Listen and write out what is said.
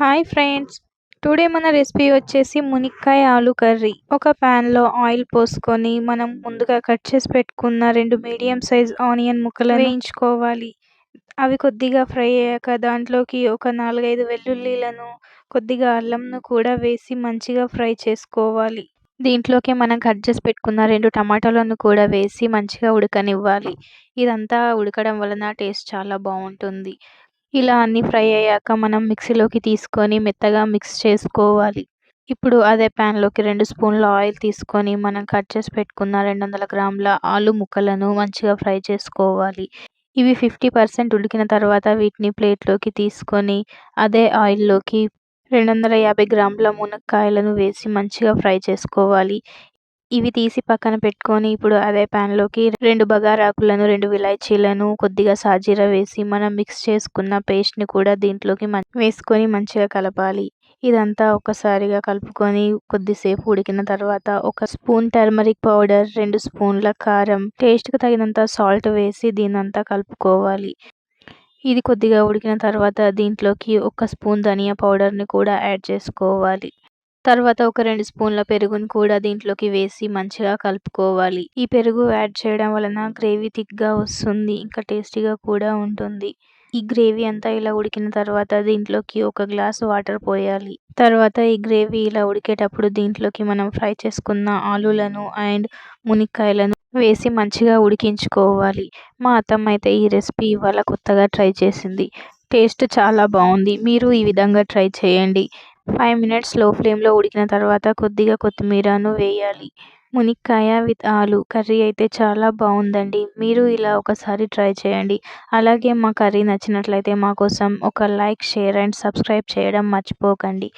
Hi friends. Today మన recipe వచ్చేసి మునిక్కాయ ఆలు కర్రీ. ఒక ప్యాన్లో ఆయిల్ పోసుకొని మనం ముందుగా కట్ చేసి పెట్టుకున్న రెండు మీడియం సైజ్ ఆనియన్ ముక్కలు వేయించుకోవాలి. అవి కొద్దిగా ఫ్రై అయ్యాక దాంట్లోకి ఒక నాలుగైదు వెల్లుల్లిలను కొద్దిగా అల్లంను కూడా వేసి మంచిగా ఫ్రై చేసుకోవాలి. దీంట్లోకి మనం కట్ చేసి పెట్టుకున్న రెండు టమాటాలను కూడా వేసి మంచిగా ఉడకనివ్వాలి. ఇదంతా ఉడకడం వలన టేస్ట్ చాలా బాగుంటుంది. ఇలా అన్నీ ఫ్రై అయ్యాక మనం మిక్సీలోకి తీసుకొని మెత్తగా మిక్స్ చేసుకోవాలి. ఇప్పుడు అదే ప్యాన్లోకి రెండు స్పూన్ల ఆయిల్ తీసుకొని మనం కట్ చేసి పెట్టుకున్న రెండు వందల గ్రాముల ఆలు ముక్కలను మంచిగా ఫ్రై చేసుకోవాలి. ఇవి ఫిఫ్టీ పర్సెంట్ ఉడికిన తర్వాత వీటిని ప్లేట్లోకి తీసుకొని అదే ఆయిల్లోకి రెండు వందల యాభై గ్రాముల మునక్కాయలను వేసి మంచిగా ఫ్రై చేసుకోవాలి. ఇవి తీసి పక్కన పెట్టుకొని ఇప్పుడు అదే ప్యాన్లోకి రెండు బగారాకులను రెండు విలాయచీలను కొద్దిగా సాజీరా వేసి మనం మిక్స్ చేసుకున్న పేస్ట్ని కూడా దీంట్లోకి వేసుకొని మంచిగా కలపాలి. ఇదంతా ఒకసారిగా కలుపుకొని కొద్దిసేపు ఉడికిన తర్వాత ఒక స్పూన్ టర్మరిక్ పౌడర్ రెండు స్పూన్ల కారం టేస్ట్కి తగినంత సాల్ట్ వేసి దీనంతా కలుపుకోవాలి. ఇది కొద్దిగా ఉడికిన తర్వాత దీంట్లోకి ఒక స్పూన్ ధనియా పౌడర్ని కూడా యాడ్ చేసుకోవాలి. తర్వాత ఒక రెండు స్పూన్ల పెరుగును కూడా దీంట్లోకి వేసి మంచిగా కలుపుకోవాలి. ఈ పెరుగు యాడ్ చేయడం వలన గ్రేవీ థిక్గా వస్తుంది ఇంకా టేస్టీగా కూడా ఉంటుంది. ఈ గ్రేవీ అంతా ఇలా ఉడికిన తర్వాత దీంట్లోకి ఒక గ్లాస్ వాటర్ పోయాలి. తర్వాత ఈ గ్రేవీ ఇలా ఉడికేటప్పుడు దీంట్లోకి మనం ఫ్రై చేసుకున్న ఆలులను అండ్ మునిక్కాయలను వేసి మంచిగా ఉడికించుకోవాలి. మా అత్తమ్మ అయితే ఈ రెసిపీ ఇవాళ కొత్తగా ట్రై చేసింది. టేస్ట్ చాలా బాగుంది. మీరు ఈ విధంగా ట్రై చేయండి. ఫైవ్ మినిట్స్లో ఫ్లేమ్లో ఉడికిన తర్వాత కొద్దిగా కొత్తిమీరను వేయాలి. మునిక్కాయ విత్ ఆలు కర్రీ అయితే చాలా బాగుందండి. మీరు ఇలా ఒకసారి ట్రై చేయండి. అలాగే మా కర్రీ నచ్చినట్లయితే మా కోసం ఒక లైక్ షేర్ అండ్ సబ్స్క్రైబ్ చేయడం మర్చిపోకండి.